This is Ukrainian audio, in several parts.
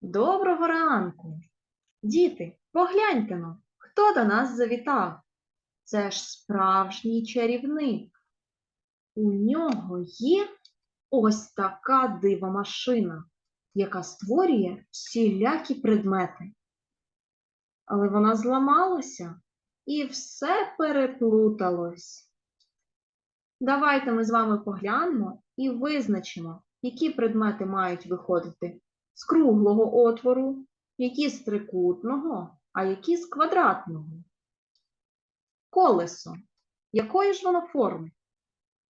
Доброго ранку! Діти, погляньте но, хто до нас завітав? Це ж справжній чарівник. У нього є ось така дива машина, яка створює всілякі предмети. Але вона зламалася і все переплуталось. Давайте ми з вами поглянемо і визначимо, які предмети мають виходити з круглого отвору, які з трикутного, а які з квадратного. Колесо. Якої ж воно форми?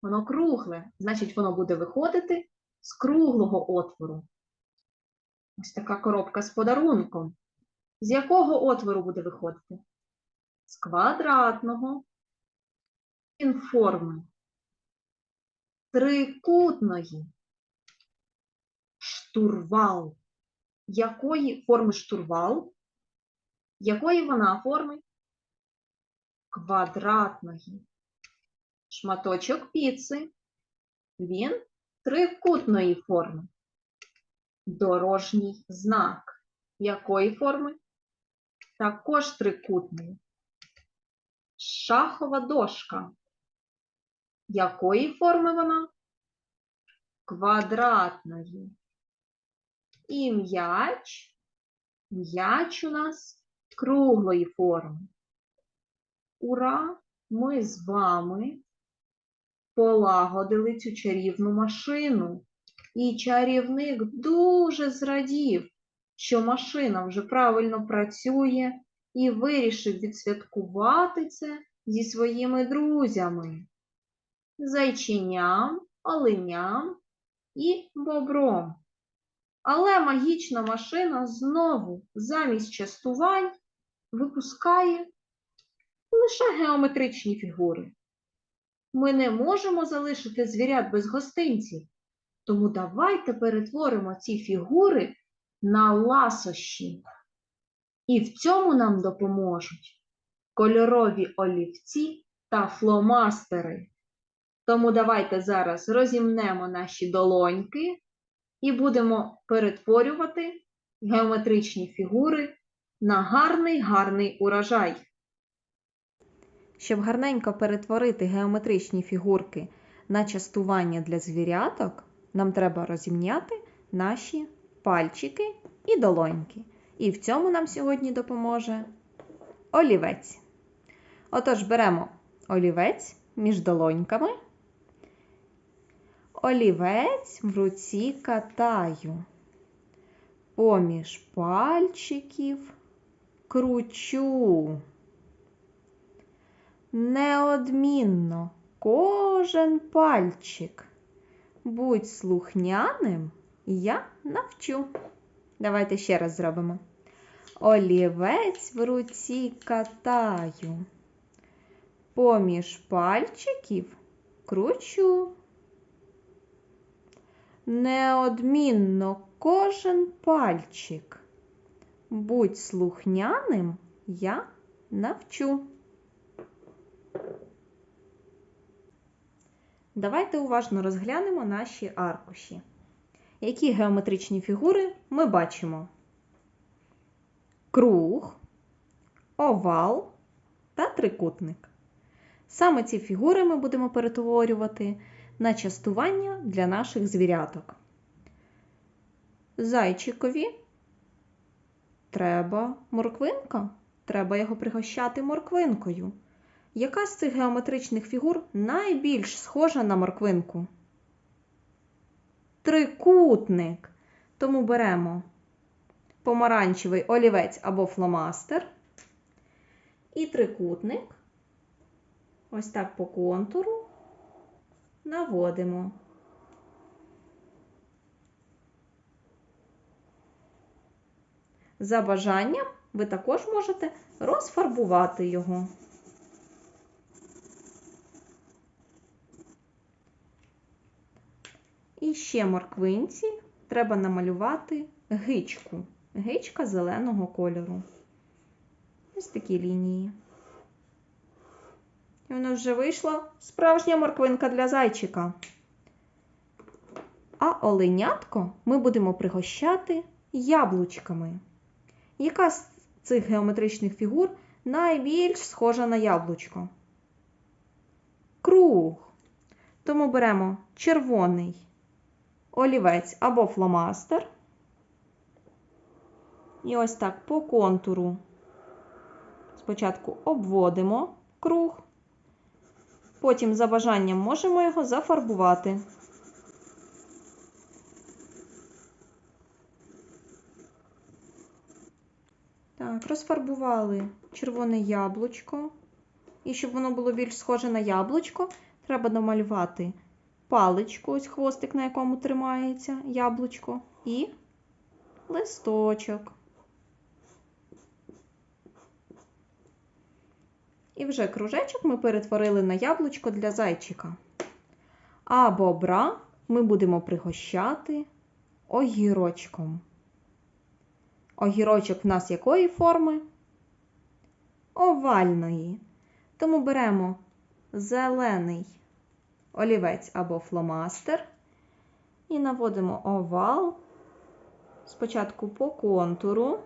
Воно кругле, значить, воно буде виходити з круглого отвору. Ось така коробка з подарунком. З якого отвору буде виходити? З квадратного. Він форми. Трикутної. Штурвал. Якої форми штурвал? Якої вона форми? Квадратної. Шматочок піци. Він трикутної форми. Дорожній знак. Якої форми? Також трикутної. Шахова дошка. Якої форми вона? Квадратної. І м'яч. М'яч у нас круглої форми. Ура! Ми з вами полагодили цю чарівну машину. І чарівник дуже зрадів, що машина вже правильно працює і вирішив відсвяткувати це зі своїми друзями. Зайченям, оленям і бобром. Але магічна машина знову замість частувань випускає лише геометричні фігури. Ми не можемо залишити звірят без гостинців, тому давайте перетворимо ці фігури на ласощі. І в цьому нам допоможуть кольорові олівці та фломастери. Тому давайте зараз розімнемо наші долоньки і будемо перетворювати геометричні фігури на гарний гарний урожай. Щоб гарненько перетворити геометричні фігурки на частування для звіряток, нам треба розімняти наші пальчики і долоньки. І в цьому нам сьогодні допоможе олівець. Отож, беремо олівець між долоньками. Олівець в руці катаю. Поміж пальчиків кручу. Неодмінно кожен пальчик. Будь слухняним, я навчу. Давайте ще раз зробимо. Олівець в руці катаю. Поміж пальчиків кручу. Неодмінно кожен пальчик. Будь слухняним, я навчу. Давайте уважно розглянемо наші аркуші. Які геометричні фігури ми бачимо? Круг, овал та трикутник. Саме ці фігури ми будемо перетворювати на частування для наших звіряток. Зайчикові треба морквинка, треба його пригощати морквинкою. Яка з цих геометричних фігур найбільш схожа на морквинку? Трикутник. Тому беремо помаранчевий олівець або фломастер і трикутник. Ось так по контуру наводимо. За бажанням ви також можете розфарбувати його. І ще морквинці треба намалювати гичку. Гичка зеленого кольору. Ось такі лінії. І воно вже вийшла справжня морквинка для зайчика. А оленятко ми будемо пригощати яблучками. Яка з цих геометричних фігур найбільш схожа на яблучко? Круг. Тому беремо червоний олівець або фломастер. І ось так по контуру спочатку обводимо круг, потім за бажанням можемо його зафарбувати. Так, розфарбували червоне яблучко. І щоб воно було більш схоже на яблучко, треба намалювати паличку, ось хвостик, на якому тримається яблучко, і листочок. І вже кружечок ми перетворили на яблучко для зайчика. А бобра ми будемо пригощати огірочком. Огірочок в нас якої форми? Овальної. Тому беремо зелений олівець або фломастер і наводимо овал спочатку по контуру,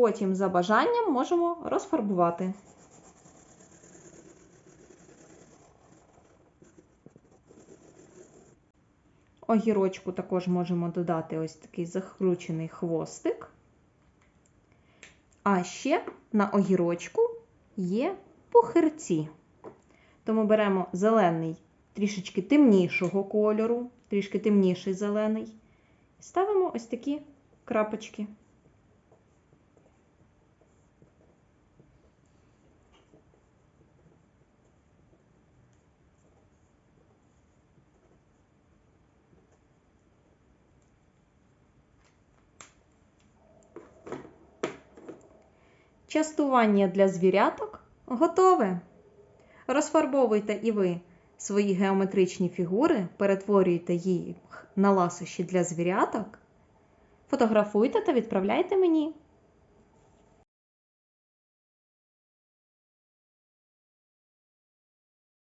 потім за бажанням можемо розфарбувати. Огірочку також можемо додати ось такий закручений хвостик. А ще на огірочку є пухирці. Тому беремо зелений трішечки темнішого кольору, трішки темніший зелений. І ставимо ось такі крапочки. Частування для звіряток готове. Розфарбовуйте і ви свої геометричні фігури, перетворюйте їх на ласощі для звіряток, фотографуйте та відправляйте мені.